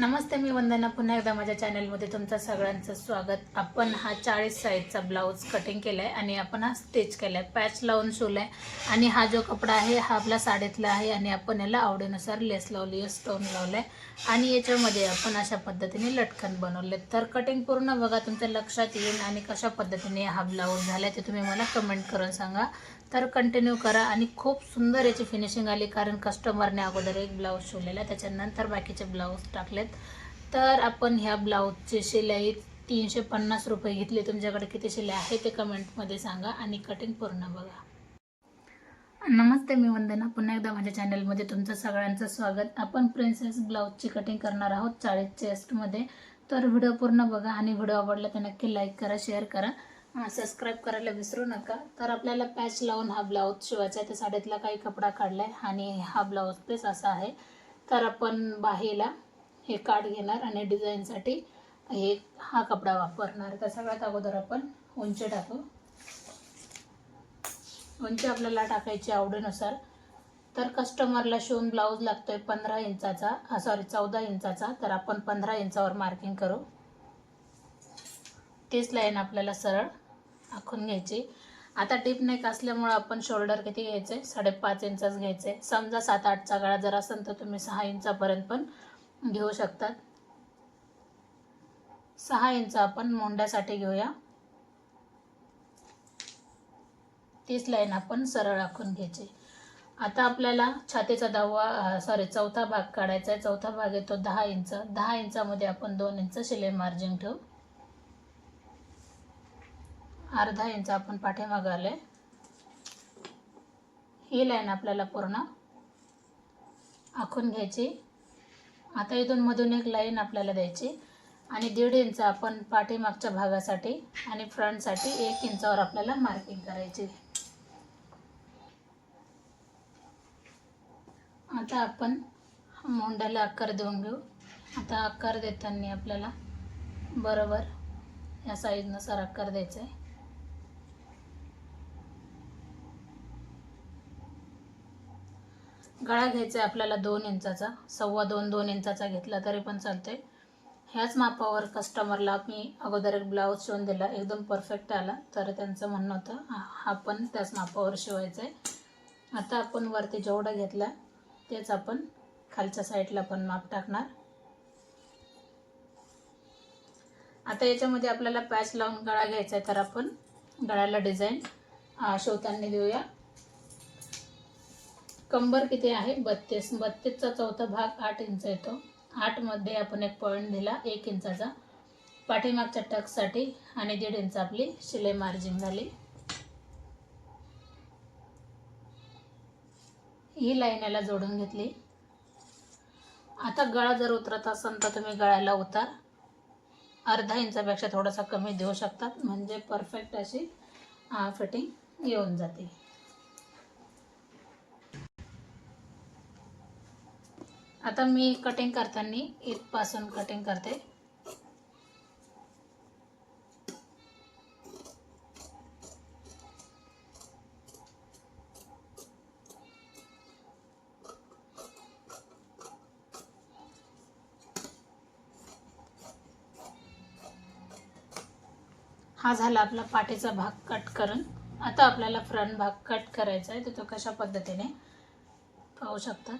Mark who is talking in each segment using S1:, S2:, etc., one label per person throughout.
S1: नमस्ते मी वंदना पुन्हा एकदा माझ्या चॅनलमध्ये तुमचं सगळ्यांचं स्वागत. आपण हा चाळीस साईजचा ब्लाऊज कटिंग केला आहे आणि आपण हा स्टिच केला आहे पॅच लावून शिवला आहे आणि हा जो कपडा आहे हा आपला साडीतला आहे आणि आपण याला आवडीनुसार लेस लावली आहे स्टोन लावला आहे आणि याच्यामध्ये आपण अशा पद्धतीने लटकन बनवले तर कटिंग पूर्ण बघा तुमच्या लक्षात येईल आणि कशा पद्धतीने हा ब्लाऊज झाला ते तुम्ही मला कमेंट करून सांगा. तर कंटिन्यू करा आणि खूप सुंदर याची फिनिशिंग आली कारण कस्टमरने अगोदर एक ब्लाऊज शिवलेला त्याच्यानंतर बाकीचे ब्लाऊज टाकलेत. तर आपण ह्या ब्लाऊजची शिलाई तीनशे पन्नास रुपये घेतली. तुमच्याकडे किती शिलाई आहे ते कमेंटमध्ये सांगा आणि कटिंग पूर्ण बघा. नमस्ते मी वंदना. पुन्हा एकदा माझ्या चॅनलमध्ये तुमचं सगळ्यांचं स्वागत. आपण प्रिन्सेस ब्लाऊजची कटिंग करणार आहोत चाळीस चेस्टमध्ये तर व्हिडिओ पूर्ण बघा आणि व्हिडिओ आवडला तर नक्की लाईक करा शेअर करा. सबस्क्राईब करायला विसरू नका. तर आपल्याला पॅच लावून हा ब्लाऊज शिवायचा आहे. त्या साडीतला काही कपडा काढला आहे आणि हा ब्लाऊज पीस असा आहे. तर आपण बाहेला हे काठ घेणार आणि डिझाईनसाठी हे हा कपडा वापरणार. तर सगळ्यात अगोदर आपण उंची टाकू. उंची आपल्याला टाकायची आवडीनुसार. तर कस्टमरला शिवून ब्लाऊज लागतोय पंधरा इंचाचा सॉरी चौदा इंचाचा. तर आपण पंधरा इंचावर मार्किंग करू. तीच लाईन आपल्याला सरळ आखून घ्यायची. आता टीप नेक असल्यामुळं आपण शोल्डर किती घ्यायचं? आहे साडेपाच इंचच घ्यायचे. समजा सात आठचा गळा जर असेल तर तुम्ही सहा इंचापर्यंत पण घेऊ शकतात. सहा इंच आपण मोंड्यासाठी घेऊया. तीच लाईन आपण सरळ आखून घ्यायची. आता आपल्याला छातीचा दहावा सॉरी चौथा भाग काढायचा आहे. चौथा भाग येतो दहा इंच. दहा इंचामध्ये आपण दोन इंच शिलाई मार्जिन ठेवू. अर्धा इंच आपण पाठीमागं आलं ही लाईन आपल्याला पूर्ण आखून घ्यायची. आता इथून मधून एक लाईन आपल्याला द्यायची. आणि दीड इंच आपण पाठीमागच्या भागासाठी आणि फ्रंटसाठी एक इंचावर आपल्याला मार्किंग करायची. आता आपण मोंड्याला आकार देऊन घेऊ. आता आकार देताना आपल्याला बरोबर या साईजनुसार आकार द्यायचा आहे गळा घ्यायचा आहे आपल्याला दोन इंचाचा सव्वा दोन दोन इंचाचा घेतला तरी पण चालतंय. ह्याच मापावर कस्टमरला मी अगोदर एक ब्लाऊज शिवून दिला एकदम परफेक्ट आला. तर त्यांचं म्हणणं होतं हा हा पण त्याच मापावर शिवायचा आहे. आता आपण वरती जेवढा घेतला तेच आपण खालच्या साईडला पण माप टाकणार. आता याच्यामध्ये आपल्याला पॅच लावून गळा घ्यायचा आहे तर आपण गळ्याला डिझाईन शिवताना देऊया. कंबर किती आहे? बत्तीस. बत्तीसचा चौथा भाग आठ इंच येतो. आठमध्ये आपण एक पॉईंट दिला एक इंचाचा. पाठीमागच्या टकसाठी आणि दीड इंच आपली शिलाई मार्जिन झाली. ही लाईन याला जोडून घेतली. आता गळा जर उतरत असेल तर तुम्ही गळ्याला उतार. अर्धा इंचापेक्षा थोडासा कमी देऊ शकतात. म्हणजे परफेक्ट अशी फिटिंग येऊन जाते. आता मी कटिंग करताना इथपासून कटिंग करते. हा झाला आपला पाठीचा भाग कट करून. आता आपल्याला फ्रंट भाग कट करायचा आहे तर तो कशा पद्धतीने? पाहू शकतात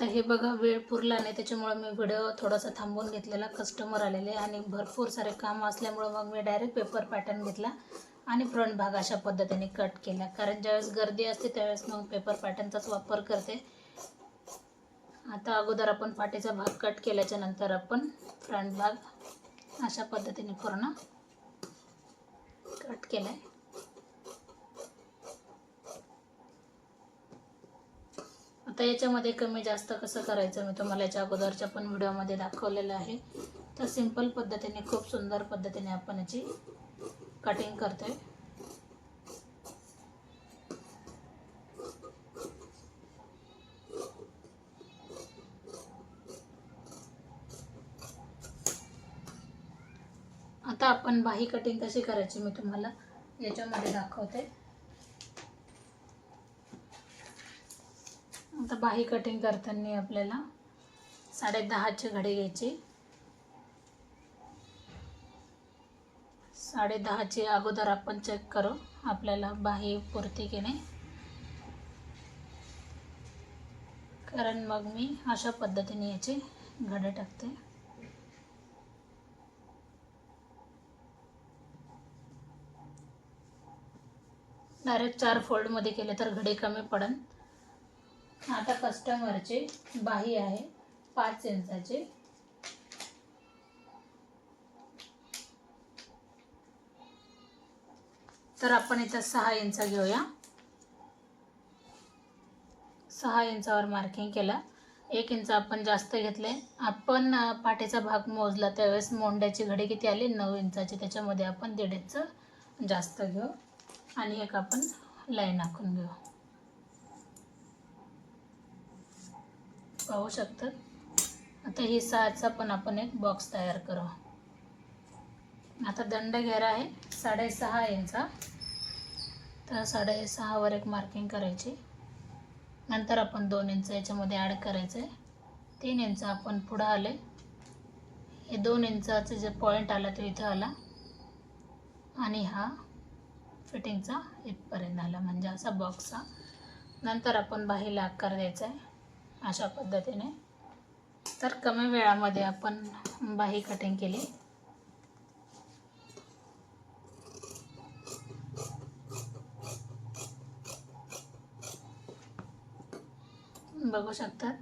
S1: आता हे बघा वेळ पुरला नाही. त्याच्यामुळं मी व्हिडिओ थोडासा थांबवून घेतलेला कस्टमर आलेले आणि भरपूर सारे काम असल्यामुळं मग मी डायरेक्ट पेपर पॅटर्न घेतला आणि फ्रंट भाग अशा पद्धतीने कट केला. कारण ज्यावेळेस गर्दी असते त्यावेळेस मग पेपर पॅटर्नचाच वापर करते. आता अगोदर आपण पाठीचा भाग कट केल्याच्यानंतर आपण फ्रंट भाग अशा पद्धतीने पूर्ण कट केला आहे आता याच्यामध्ये कमी जास्त कसं करायचं मी तुम्हाला याच्या अगोदरच्या पण व्हिडिओमध्ये दाखवलेलं आहे. तर सिंपल पद्धतीने खूप सुंदर पद्धतीने आपण याची कटिंग करतोय. आता आपण बाही कटिंग कशी करायची मी तुम्हाला याच्यामध्ये दाखवते. आता बाही कटिंग करताना आपल्याला साडे दहाचे घडे घ्यायचे. साडे दहाचे अगोदर आपण चेक करू आपल्याला बाही पुरती की नाही. कारण मग मी अशा पद्धतीने याची घडे टाकते. डायरेक्ट चार फोल्डमध्ये केले तर घडे कमी पडन. आता कस्टमरची बाही आहे पाच इंचाची. तर आपण इथं सहा इंच घेऊया. सहा इंचावर मार्किंग केलं. एक इंच आपण जास्त घेतले. आपण पाठीचा भाग मोजला त्यावेळेस मोंड्याची घडी किती आली? नऊ इंचाची. त्याच्यामध्ये आपण दीड इंच जास्त घेऊ. आणि एक आपण लाईन आखून घेऊ. पाहू शकतात. आता ही सहाचा पण आपण एक बॉक्स तयार करू. आता दंड घेरा आहे साडेसहा इंचा तर साडेसहावर एक मार्किंग करायची. नंतर आपण दोन इंच याच्यामध्ये ॲड करायचं आहे तीन इंच आपण पुढं आले हे दोन इंचाचं जे पॉईंट आला तो इथं आला. आणि हा फिटिंगचा इथपर्यंत आला. म्हणजे असा बॉक्स हा. नंतर आपण बाहीला आकार द्यायचा आहे अशा पद्धतीने. तर कमी वेळामध्ये आपण बाही कटिंग केली. बघू शकतात.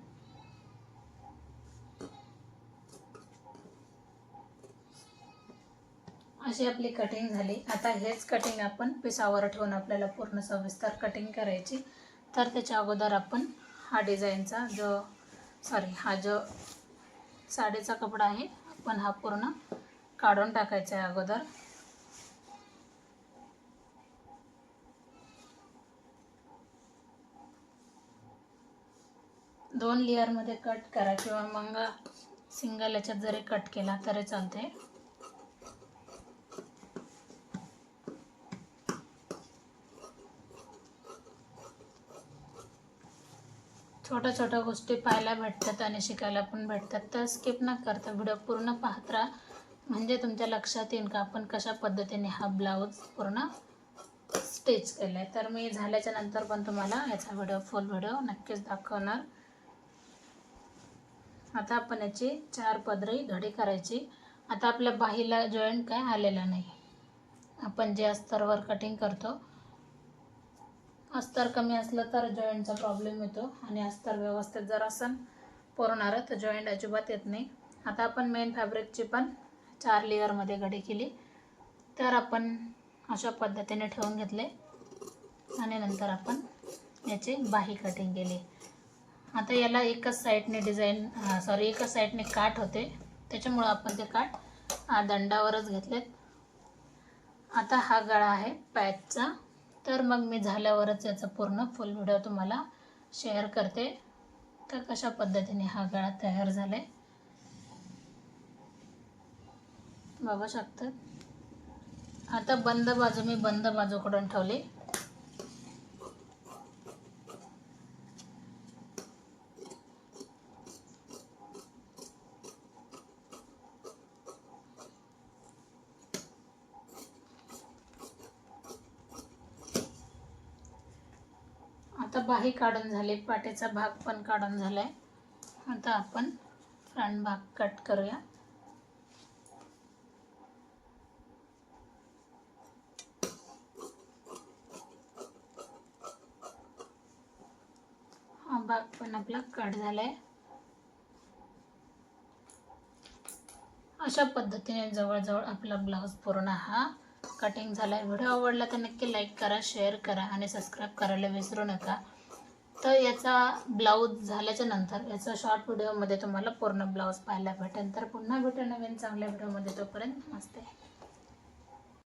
S1: अशी आपली कटिंग झाली. आता हेच कटिंग आपण पिसावर ठेवून आपल्याला पूर्ण सविस्तर कटिंग करायची. तर त्याच्या अगोदर आपण हा डिझाईनचा जो सॉरी हा जो साडीचा कपडा आहे आपण हा पूर्ण काढून टाकायचा आहे अगोदर. दोन लेअरमध्ये कट करा किंवा मग सिंगल याच्यात जरी कट केला तरी चालते छोट्या छोट्या गोष्टी पाहायला भेटतात आणि शिकायला पण भेटतात. तर स्किप न करता व्हिडिओ पूर्ण पाहत राहा. म्हणजे तुमच्या लक्षात येईल का आपण कशा पद्धतीने हा ब्लाऊज पूर्ण स्टिच केला आहे तर मी झाल्याच्यानंतर पण तुम्हाला याचा व्हिडिओ फुल व्हिडिओ नक्कीच दाखवणार. आता आपण याची चार पदरी घडी करायची. आता आपल्या बाहीला जॉईंट काय आलेला नाही. आपण जे अस्तरवर कटिंग करतो अस्तर कमी असलं तर जॉईंटचा प्रॉब्लेम येतो. आणि अस्तर व्यवस्थित जर असन पोरणारं तर जॉईंट अजिबात येत नाही. आता आपण मेन फॅब्रिकची पण चार लेअरमध्ये घडी केली. तर आपण अशा पद्धतीने ठेवून घेतले. आणि नंतर आपण याची बाही कटिंग केली. आता याला एकच साईडने डिझाईन सॉरी एकच साईडने काठ होते. त्याच्यामुळं आपण ते काठ दंडावरच घेतलेत. आता हा गळा आहे पॅचचा तर मग मी झाल्यावरच याचा पूर्ण फुल व्हिडिओ तुम्हाला शेअर करते. तर कशा पद्धतीने हा गळा तयार झाला आहे बघू शकतात आता बंद बाजू मी बंद बाजूकडून ठेवली. आता बाही काढून झाली पाठीचा भाग पण काढून झाला आहे आता आपण फ्रंट भाग कट करूया. हा भाग पण आपला कट झाला आहे अशा पद्धतीने जवळजवळ आपला ब्लाऊज पूर्ण हा कटिंग झाला आहे व्हिडिओ आवडला तर नक्की लाईक करा शेअर करा आणि सबस्क्राईब करायला विसरू नका. तर याचा ब्लाऊज झाल्याच्यानंतर याचा शॉर्ट व्हिडिओमध्ये तुम्हाला पूर्ण ब्लाऊज पाहायला भेटेल. तर पुन्हा भेटू नवीन चांगल्या व्हिडिओमध्ये तोपर्यंत मस्त आहे.